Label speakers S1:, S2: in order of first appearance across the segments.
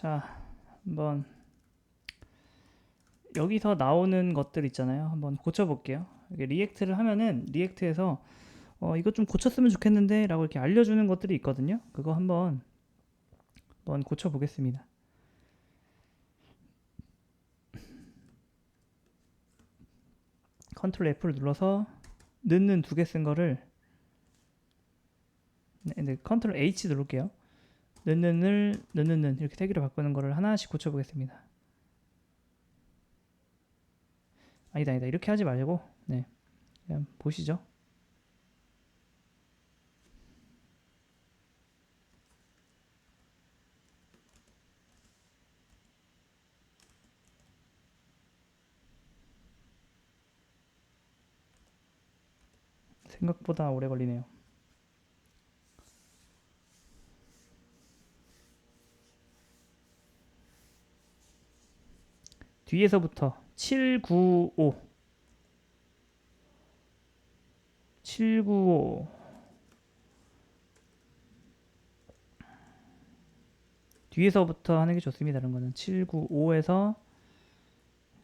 S1: 자, 한번 여기서 나오는 것들 있잖아요. 한번 고쳐볼게요. 리액트를 하면은 리액트에서 어, 이거 좀 고쳤으면 좋겠는데 라고 이렇게 알려주는 것들이 있거든요. 그거 한번 한번 고쳐보겠습니다. 컨트롤 F를 눌러서 넣는 두 개 쓴 거를 네, 네, 컨트롤 H 누를게요. 넣는을 넣는 이렇게 세 개로 바꾸는 거를 하나씩 고쳐보겠습니다. 아니다 아니다 이렇게 하지 말고 네 그냥 보시죠. 생각보다 오래 걸리네요. 뒤에서부터 795 795 뒤에서부터 하는 게 좋습니다. 이런 거는 795에서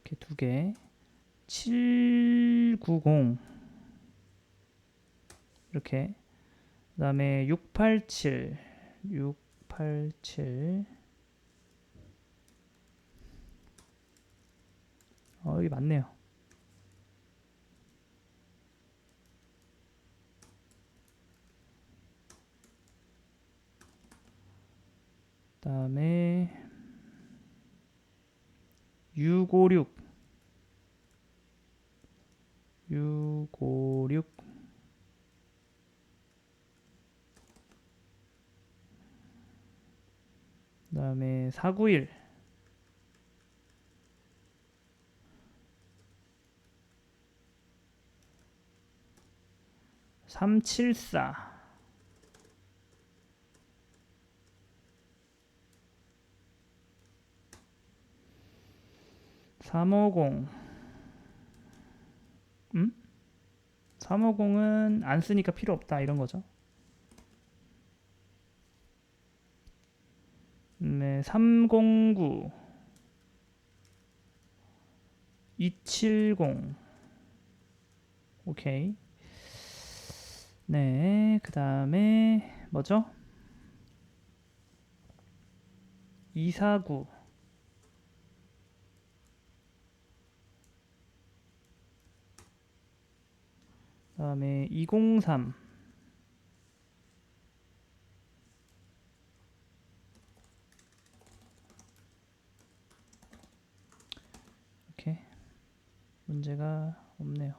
S1: 이렇게 두 개, 790 이렇게. 그 다음에 687 687 어, 여기 맞네요. 그다음에 656 656 그다음에 491 374 350 음? 350은 안 쓰니까 필요 없다 이런 거죠. 네, 309 270 오케이. 네, 그 다음에 뭐죠? 249 그 다음에 203 이렇게 문제가 없네요.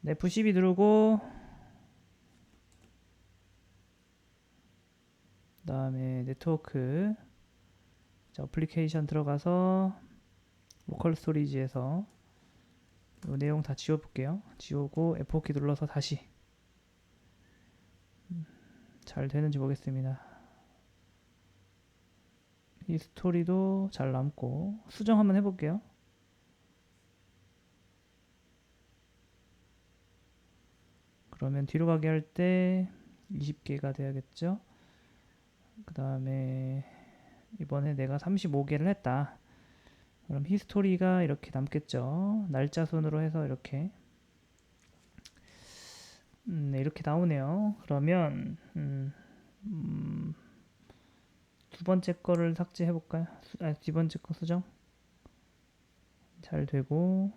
S1: 네, F12 누르고 그 다음에 네트워크 자, 어플리케이션 들어가서 로컬 스토리지에서 이 내용 다 지워볼게요. 지우고 F4키 눌러서 다시 음, 잘 되는지 보겠습니다. 이 스토리도 잘 남고 수정 한번 해볼게요. 그러면 뒤로 가게 할 때 20개가 돼야겠죠? 그 다음에 이번에 내가 35개를 했다. 그럼 히스토리가 이렇게 남겠죠. 날짜 순으로 해서 이렇게 음, 네, 이렇게 나오네요. 그러면 음, 음, 두 번째 거를 삭제해 볼까요? 아, 두 번째 거 수정 잘 되고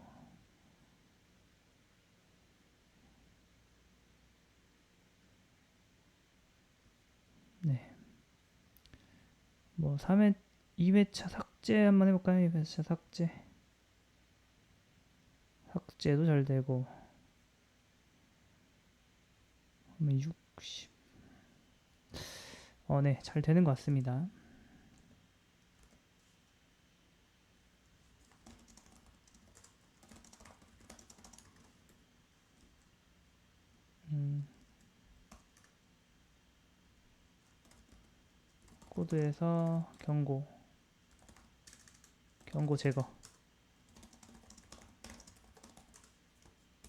S1: 네. 뭐 3회 2회차 삭제 한번 해볼까요? 2회차 삭제 삭제도 잘 되고 그러면 60 어, 네, 잘 되는 것 같습니다. 코드에서 경고. 경고 제거